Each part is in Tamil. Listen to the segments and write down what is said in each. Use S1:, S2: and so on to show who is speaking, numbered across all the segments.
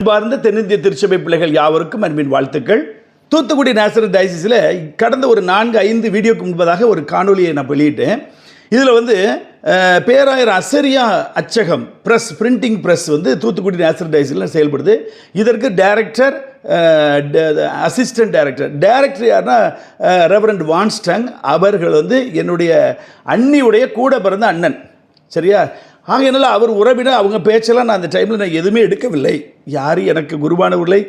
S1: அன்பார்ந்த தென்னிந்திய திருச்சபை பிள்ளைகள் யாவருக்கும் அன்பின் வாழ்த்துக்கள். தூத்துக்குடி நேசரல் டயசிஸில் கடந்த ஒரு நான்கு ஐந்து வீடியோக்கு முன்பதாக ஒரு காணொலியை நான் வெளியிட்டேன். இதில் வந்து பேராயர் அசரியா அச்சகம் ப்ரெஸ் பிரிண்டிங் ப்ரெஸ் வந்து தூத்துக்குடி நேசரல் டயசிஸில் செயல்படுது. இதற்கு டைரக்டர் அசிஸ்டன்ட் டைரக்டர் டைரக்டர் யாருன்னா ரெவரண்ட் வான்ஸ்டங் அவர்கள் வந்து என்னுடைய அண்ணியுடைய கூட பிறந்த அண்ணன். சரியா? ஆகையினால அவர் உறவினர் அவங்க பேச்செல்லாம் நான் அந்த டைமில் நான் எதுவுமே எடுக்கவில்லை. யாரும் எனக்கு குருவானவர்களை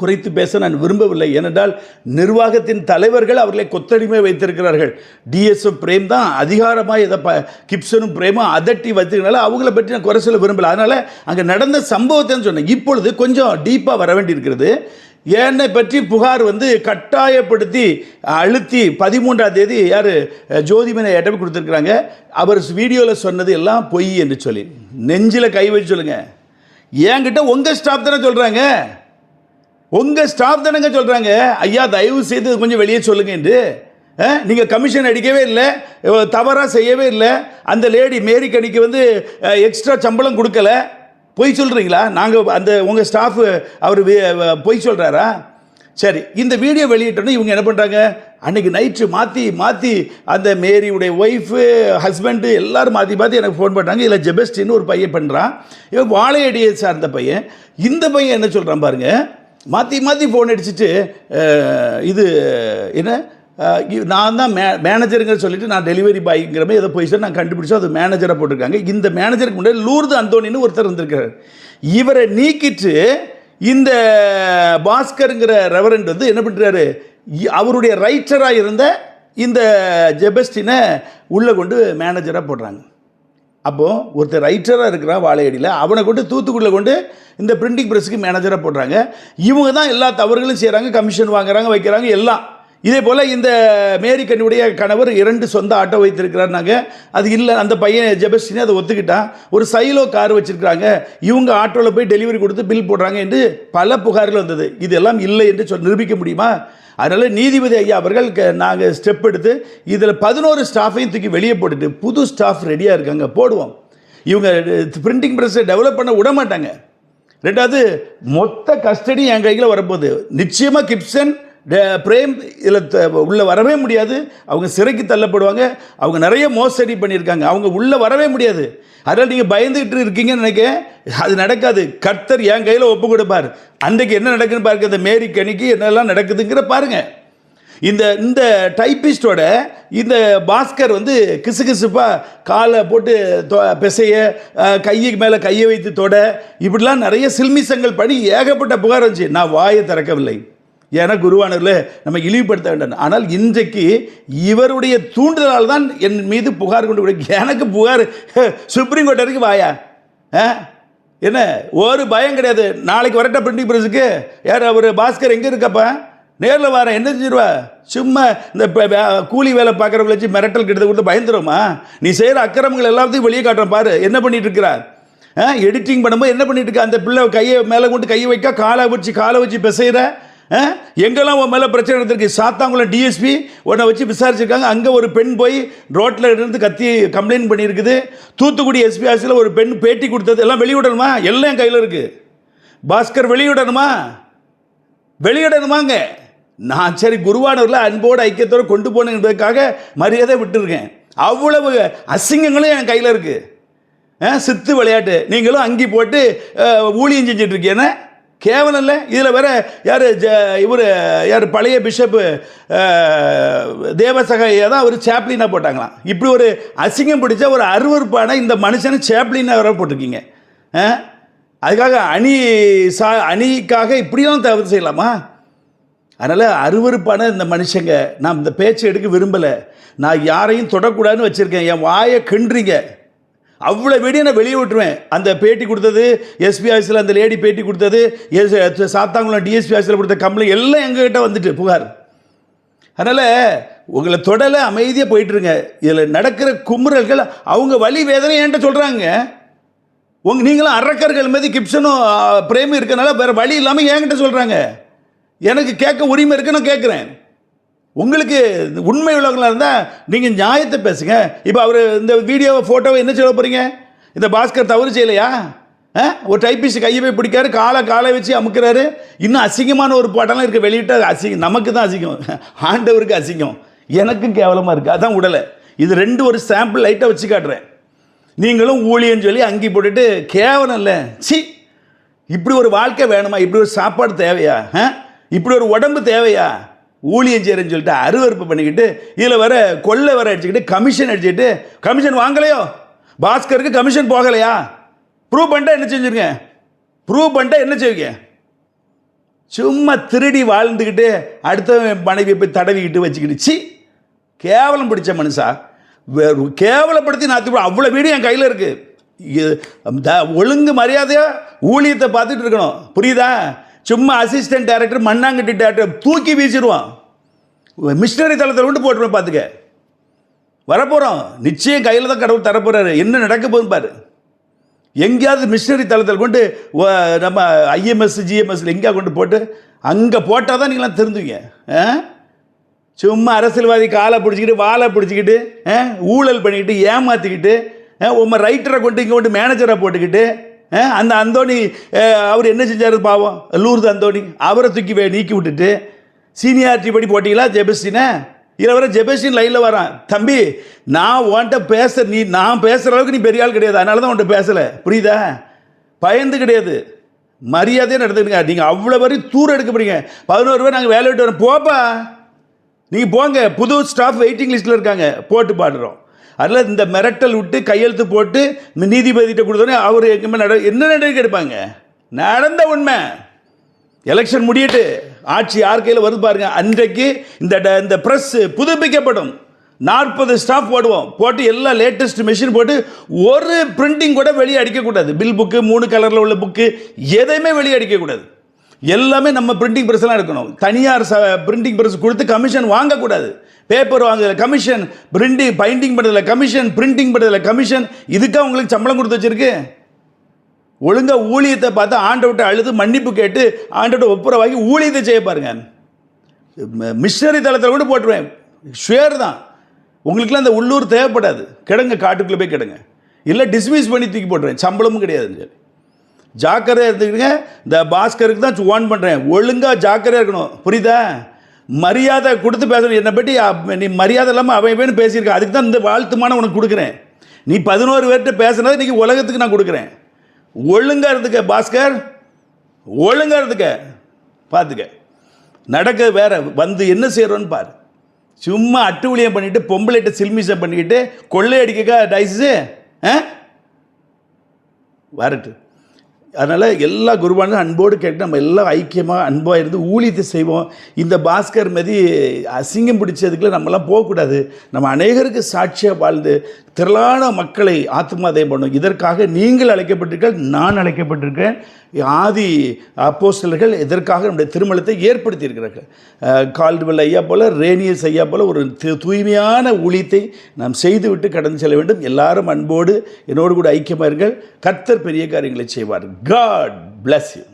S1: குறைத்து பேச நான் விரும்பவில்லை. ஏனென்றால் நிர்வாகத்தின் தலைவர்கள் அவர்களை கொத்தடிமை வைத்திருக்கிறார்கள். டிஎஸ்எஃப் பிரேம் தான் அதிகாரமாக இதை ப கிப்சனும் பிரேமும் அதட்டி வச்சிருக்கனால அவங்கள பற்றி நான் குறை சொல்ல விரும்பலை. அதனால் அங்கே நடந்த சம்பவத்தை சொன்னேன். இப்பொழுது கொஞ்சம் டீப்பாக வர வேண்டியிருக்கிறது. என்னை பற்றி புகார் வந்து கட்டாயப்படுத்தி அழுத்தி பதிமூன்றாம் தேதி யார் ஜோதிமனை எட்டப்பி கொடுத்துருக்குறாங்க. அவர் வீடியோவில் சொன்னது எல்லாம் பொய் என்று சொல்லி. நெஞ்சில் கை வச்சு சொல்லுங்கள் என்கிட்ட உங்கள் ஸ்டாஃப் தானே சொல்கிறாங்க உங்கள் ஸ்டாஃப் தானேங்க சொல்கிறாங்க ஐயா தயவு செய்து கொஞ்சம் வெளியே சொல்லுங்க என்று. நீங்கள் கமிஷன் அடிக்கவே இல்லை. தவறாக செய்யவே இல்லை. அந்த லேடி மேரி கணிக்கு வந்து எக்ஸ்ட்ரா சம்பளம் கொடுக்கல. பொய் சொல்கிறீங்களா நாங்கள் அந்த உங்கள் ஸ்டாஃபு அவர் பொய் சொல்கிறாரா சரி இந்த வீடியோ வெளியிட்டோன்னு இவங்க என்ன பண்ணுறாங்க அன்றைக்கி நைட்டு மாற்றி மாற்றி அந்த மேரியுடைய ஒய்ஃபு ஹஸ்பண்டு எல்லோரும் மாற்றி மாற்றி எனக்கு ஃபோன் பண்ணுறாங்க இதில் ஜெபஸ்டின்னு ஒரு பையன் பண்ணுறான் இவன் வாழையடியை சார்ந்த பையன். இந்த பையன் என்ன சொல்கிறான் பாருங்கள் மாற்றி மாற்றி ஃபோன் அடிச்சுட்டு இது என்ன? நான் தான் மே மேனேஜருங்கிற சொல்லிட்டு நான் டெலிவரி பாய்ங்கிற மாதிரி ஏதோ பொசிஷன் நான் கண்டுபிடிச்சோம். அது மேனேஜரை போட்டிருக்காங்க. இந்த மேனேஜருக்கு முன்னாடி லூர்து அந்தோனின்னு ஒருத்தர் இருந்திருக்காரு. இவரை நீக்கிட்டு இந்த பாஸ்கருங்கிற ரெவரண்ட் வந்து என்ன பண்ணுறாரு அவருடைய ரைட்டராக இருந்த இந்த ஜெபஸ்டினை உள்ளே கொண்டு மேனேஜராக போடுறாங்க. அப்போது ஒருத்தர் ரைட்டராக இருக்கிறான் வாழையடியில். அவனை கொண்டு தூத்துக்குடியில் கொண்டு இந்த பிரிண்டிங் ப்ரெஸ்ஸுக்கு மேனேஜராக போடுறாங்க. இவங்க தான் எல்லா தவறுகளும் செய்கிறாங்க கமிஷன் வாங்குறாங்க வைக்கிறாங்க எல்லாம். இதே போல் இந்த மேரி கண்ணுடைய கணவர் இரண்டு சொந்த ஆட்டோ வைத்திருக்கிறாருனாங்க. அது இல்லை அந்த பையன் ஜெபஸ்டினே அதை ஒத்துக்கிட்டான் ஒரு சைலோ கார் வச்சுருக்கிறாங்க. இவங்க ஆட்டோவில் போய் டெலிவரி கொடுத்து பில் போடுறாங்க என்று பல புகார்கள் வந்தது. இதெல்லாம் இல்லை என்று சொல் நிரூபிக்க முடியுமா? அதனால் நீதிபதி ஐயா அவர்கள் நாங்கள் ஸ்டெப் எடுத்து இதில் பதினோரு ஸ்டாஃபையும் தூக்கி வெளியே போட்டுட்டு புது ஸ்டாஃப் ரெடியாக இருக்காங்க. போடுவோம். இவங்க பிரிண்டிங் ப்ரெஸ்ஸை டெவலப் பண்ண விட மாட்டாங்க. ரெண்டாவது மொத்த கஸ்டடி என் கையில் வரப்போகுது. நிச்சயமாக கிப்சன் பிரேம் இதில் உள்ளே வரவே முடியாது. அவங்க சிறைக்கு தள்ளப்படுவாங்க. அவங்க நிறைய மோசடி பண்ணியிருக்காங்க. அவங்க உள்ளே வரவே முடியாது. அதனால் நீங்கள் பயந்துகிட்டு இருக்கீங்கன்னு நினைக்க அது நடக்காது. கர்த்தர் என் கையில் ஒப்பு கொடுப்பார். அன்றைக்கு என்ன நடக்குதுன்னு பாருங்க. இந்த மேரி கணிக்கு என்னெல்லாம் நடக்குதுங்கிற பாருங்க. இந்த இந்த டைப்பிஸ்டோட இந்த பாஸ்கர் வந்து கிசு கிசுப்பாக காலை போட்டு தொ- பிசைய கையுக்கு கைக்கு மேலே கையை வைத்து தொட இப்படிலாம் நிறைய சில்மிசங்கள் பண்ணி ஏகப்பட்ட புகார் வந்துச்சு. நான் வாயை திறக்கவில்லை. ஏன்னா குருவானூரில் நம்ம இழிவுபடுத்த வேண்டாம். ஆனால் இன்றைக்கு இவருடைய தூண்டுதலால் தான் என் மீது புகார் கொண்டு எனக்கு புகார் சுப்ரீம் கோர்ட் வரைக்கும் வாயா? ஆ? என்ன ஒரு பயம் கிடையாது. நாளைக்கு வரட்ட பிரிண்டிங் ப்ரெஸ்ஸுக்கு யார் அவர்? பாஸ்கர் எங்கே இருக்கப்பா? நேரில் வரேன் என்ன செஞ்சிருவா? சும்மா இந்த கூலி வேலை பார்க்குறவங்களை வச்சு மிரட்டல் கிட்ட கொடுத்து பயந்துருமா நீ செய்கிற அக்கிரமங்கள் எல்லாத்தையும் வெளியே காட்டுறேன் பாரு. என்ன பண்ணிட்டு இருக்கிறார்? எடிட்டிங் பண்ணும்போது என்ன பண்ணிட்டு இருக்க? அந்த பிள்ளை கையை மேலே கொண்டு கையை வைக்க காலை வச்சு காலை வச்சு பிசைகிற எங்கெல்லாம் உன் மேலே பிரச்சனை நடந்திருக்கு? சாத்தாங்குளம் டிஎஸ்பி உன்னை வச்சு விசாரிச்சிருக்காங்க. அங்கே ஒரு பெண் போய் ரோட்டில் இருந்து கத்தி கம்ப்ளைண்ட் பண்ணியிருக்குது. தூத்துக்குடி எஸ்பி ஆஃபீஸில் ஒரு பெண் பேட்டி கொடுத்தது. எல்லாம் வெளியிடணுமா? எல்லாம் என் கையில் இருக்குது பாஸ்கர் வெளியிடணுமா? வெளியிடணுமாங்க. நான் சரி குருவானவரில் அன்போடு ஐக்கியத்தோடு கொண்டு போகணும் என்பதற்காக மரியாதை விட்டுருக்கேன். அவ்வளவு அசிங்கங்களும் என் கையில் இருக்குது ஆ, சித்து விளையாட்டு. நீங்களும் அங்கி போட்டு ஊழியம் செஞ்சிட்ருக்கேன்னு கேவலம் இல்லை இதில் வேற யார் ஜ இவர் யார் பழைய பிஷப்பு தேவசகாயை தான் அவர் சேப்ளினாக போட்டாங்களாம். இப்படி ஒரு அசிங்கம் பிடிச்ச ஒரு அருவருப்பான இந்த மனுஷனை சேப்ளினாக வர போட்டிருக்கீங்க. ஆ? அதுக்காக அணி சா அணிக்காக இப்படிலாம் தவறு செய்யலாமா? அதனால் அருவருப்பான இந்த மனுஷங்க நான் இந்த பேச்சை எடுக்க விரும்பலை. நான் யாரையும் தொடக்கூடாதுன்னு வச்சுருக்கேன். என் வாயை கிண்டுறீங்க. அவ்வளோ வீடியோ நான் வெளியே விட்டுருவேன். அந்த பேட்டி கொடுத்தது எஸ்பி ஆஃபீஸில் அந்த லேடி பேட்டி கொடுத்தது எஸ் சாத்தாங்குளம் டிஎஸ்பி ஆஃபீஸில் கொடுத்த கம்ப்ளைண்ட் எல்லாம் எங்ககிட்ட வந்துட்டு புகார். அதனால் உங்களை தொடலை அமைதியாக போயிட்டுருங்க. இதில் நடக்கிற குமுறல்கள் அவங்க வழி வேதனை என்கிட்ட சொல்கிறாங்க உங்க நீங்களும் அரக்கர்கள் மீது கிப்சனும் ஆ, பிரேமும் இருக்கனால வேறு வழி இல்லாமல் என்கிட்ட சொல்கிறாங்க எனக்கு கேட்க உரிமை இருக்கு நான் கேட்குறேன். உங்களுக்கு உண்மை உலகங்களாக இருந்தால் நீங்கள் நியாயத்தை பேசுங்க. இப்போ அவர் இந்த வீடியோவை ஃபோட்டோவை என்ன சொல்ல போகிறீங்க இந்த பாஸ்கர் தவறு செய்யலையா? ஆ? ஒரு டைப்பிஸ்ட் கையை போய் பிடிக்காரு காலை காலை வச்சு அமுக்கிறாரு. இன்னும் அசிங்கமான ஒரு பாட்டெல்லாம் இருக்க வெளியிட்டால் அசிங்கம் நமக்கு தான் அசிங்கம். ஆண்டவருக்கு அசிங்கம். எனக்கும் கேவலமாக இருக்குது அதான் உடலை. இது ரெண்டு ஒரு சாம்பிள் லைட்டாக வச்சு காட்டுறேன். நீங்களும் ஊழியன்னு சொல்லி அங்கி போட்டுட்டு கேவலம் இல்லை. சி! இப்படி ஒரு வாழ்க்கை வேணுமா? இப்படி ஒரு சாப்பாடு தேவையா? ஆ? இப்படி ஒரு உடம்பு தேவையா? ஊழியம் செய்கிறேன்னு சொல்லிட்டு அருவறுப்பு பண்ணிக்கிட்டு இதில் வர கொள்ளை வர அடிச்சுக்கிட்டு கமிஷன் அடிச்சுக்கிட்டு கமிஷன் வாங்கலையோ? பாஸ்கருக்கு கமிஷன் போகலையா? ப்ரூவ் பண்ணிட்டா என்ன செஞ்சுருங்க? ப்ரூவ் பண்ணிட்டா என்ன செய்வீங்க? சும்மா திருடி வாழ்ந்துக்கிட்டு அடுத்த மனைவியை போய் தடவிக்கிட்டு வச்சுக்கிடுச்சு கேவலம் பிடிச்ச மனுஷா. வே- கேவலப்படுத்தி நான் அவ்வளோ வீடு என் கையில் இருக்குது த- ஒழுங்கு மரியாதையாக ஊழியத்தை பார்த்துட்டு இருக்கணும். புரியுதா? சும்மா அசிஸ்டன்ட் டேரக்டர் மண்ணாங்கட்டி டேரக்டர் தூக்கி வீசிடுவான். மிஷினரி தளத்தில் கொண்டு போட்டுருவேன் பார்த்துக்க. வரப்போகிறோம் நிச்சயம் கையில் தான் கடவுள் தரப்போகிறாரு என்ன நடக்க போகுது பாரு. எங்கேயாவது மிஷினரி தளத்தில் கொண்டு நம்ம ஐஎம்எஸ் ஜிஎம்எஸ்ல எங்கேயா கொண்டு போட்டு அங்கே போட்டால் தான் நீங்களாம் தெரிஞ்சுங்க ஆ? சும்மா அரசியல்வாதி காலை பிடிச்சிக்கிட்டு வாழை பிடிச்சிக்கிட்டு ஊழல் பண்ணிக்கிட்டு ஏமாற்றிக்கிட்டு உங்கள் ரைட்டரை கொண்டு இங்கே கொண்டு மேனேஜரை போட்டுக்கிட்டு அந்த அந்தோணி அவர் என்ன செஞ்சார் பாவம்? லூர்து அந்தோணி அவரை தூக்கி நீக்கி விட்டுட்டு சீனியாரிட்டி படி போட்டிங்களா ஜெபஸ்டினை? இரவரை ஜெபஸ்டின் லைனில் வரான். தம்பி நான் உன்கிட்ட பேச நீ நான் பேசுகிற அளவுக்கு நீ பெரிய ஆள் கிடையாது. அதனால தான் உன்கிட்ட பேசலை. புரியுதா? பயந்து கிடையாது. மரியாதையாக நடந்துக்கிங்க. நீங்கள் அவ்வளோ வரையும் தூரம் எடுக்க போறீங்க பதினோரு பேர் நாங்கள் வேலை விட்டு வரோம். போப்பா. நீங்கள் போங்க. புது ஸ்டாஃப் வெயிட்டிங் லிஸ்ட்டில் இருக்காங்க. போட்டு பாடுறோம். அதில் இந்த மிரட்டல் விட்டு கையெழுத்து போட்டு இந்த நீதிபதிகிட்ட கொடுத்தோன்னே அவர் எங்கேயுமே நட என்ன நடவடிக்கை எடுப்பாங்க? நடந்த உண்மை. எலெக்ஷன் முடியட்டு ஆட்சி யார் கையில் வருது பாருங்க. அன்றைக்கு இந்த ட- இந்த ப்ரெஸ் புதுப்பிக்கப்படும். நாற்பது ஸ்டாஃப் போடுவோம். போட்டு எல்லா லேட்டஸ்ட் மிஷின் போட்டு ஒரு பிரிண்டிங் கூட வெளியே அடிக்கக்கூடாது. பில் புக்கு மூணு கலரில் உள்ள புக்கு எதையுமே வெளியே அடிக்கக்கூடாது. எல்லாமே நம்ம பிரிண்டிங் ப்ரெஸ்லாம் இருக்கணும் தனியார் ச பிரிண்டிங் ப்ரெஸ் கொடுத்து கமிஷன் வாங்கக்கூடாது. பேப்பர் வாங்குறதுல கமிஷன் பிரிண்டிங் பைண்டிங் பண்ணுறதுல கமிஷன் பிரிண்டிங் பண்ணுறதுல கமிஷன் இதுக்காக உங்களுக்கு சம்பளம் கொடுத்து வச்சிருக்கு? ஒழுங்காக ஊழியத்தை பார்த்து ஆண்டவட்ட அழுது மன்னிப்பு கேட்டு ஆண்டவட்ட ஒப்புரவாகி ஊழியத்தை செய்ய பாருங்க. மிஷனரி தளத்தில் கூட போட்டுருவேன். ஷேர் தான். உங்களுக்குலாம் அந்த உள்ளூர் தேவைப்படாது. கிடங்க காட்டுக்குள்ளே போய் கிடங்க. இல்லை டிஸ்மிஸ் பண்ணி தூக்கி போட்டுருவேன். சம்பளமும் கிடையாதுன்னு சொல்லி. ஜாக்கிரதையாக இருந்துக்கிட்டுங்க இந்த பாஸ்கருக்கு தான் ஓன் பண்ணுறேன் ஒழுங்காக ஜாக்கிரதையாக இருக்கணும். புரியுதா? மரியாதை கொடுத்து பேசணும் என்னை பற்றி நீ மரியாதை இல்லாமல் அவன் வேணும் பேசியிருக்கா. அதுக்கு தான் இந்த வாழ்த்துமான உனக்கு கொடுக்குறேன். நீ பதினோரு பேர்கிட்ட பேசுனது இன்றைக்கி உலகத்துக்கு நான் கொடுக்குறேன். ஒழுங்காக இருந்துக்க பாஸ்கர். ஒழுங்காக இருந்துக்க. பார்த்துக்க நடக்க வேற வந்து என்ன செய்கிறோன்னு பாரு. சும்மா அட்டுவிலியம் பண்ணிட்டு பொம்பளைகிட்ட சில்மிஷம் பண்ணிக்கிட்டு கொள்ளையடிக்கக்கா டைஸு ஆ? வரட்டு. அதனால் எல்லா குருவானும் அன்போடு கேட்டு நம்ம எல்லாம் ஐக்கியமாக அன்பாக இருந்து ஊழியத்தை செய்வோம். இந்த பாஸ்கர் மதி அசிங்கம் பிடிச்சதுக்குள்ள நம்மலாம் போகக்கூடாது. நம்ம அநேகருக்கு சாட்சியாக வாழ்ந்து திரளான மக்களை ஆத்மாதயம் பண்ணும் இதற்காக நீங்கள் அழைக்கப்பட்டிருக்கீர்கள் நான் அழைக்கப்பட்டிருக்கேன் ஆதி அப்போஸ்தலர்கள் இதற்காக நம்முடைய திருமணத்தை ஏற்படுத்தியிருக்கிறார்கள். கால்டுவெல் ஐயா போல் ரேனியஸ் ஐயா போல ஒரு தூய்மையான ஊழியத்தை நாம் செய்துவிட்டு கடந்து செல்ல வேண்டும். எல்லாரும் அன்போடு என்னோடு கூட ஐக்கியமாக இருங்கள். கர்த்தர் பெரிய காரியங்களை செய்வார்கள் காட் bless you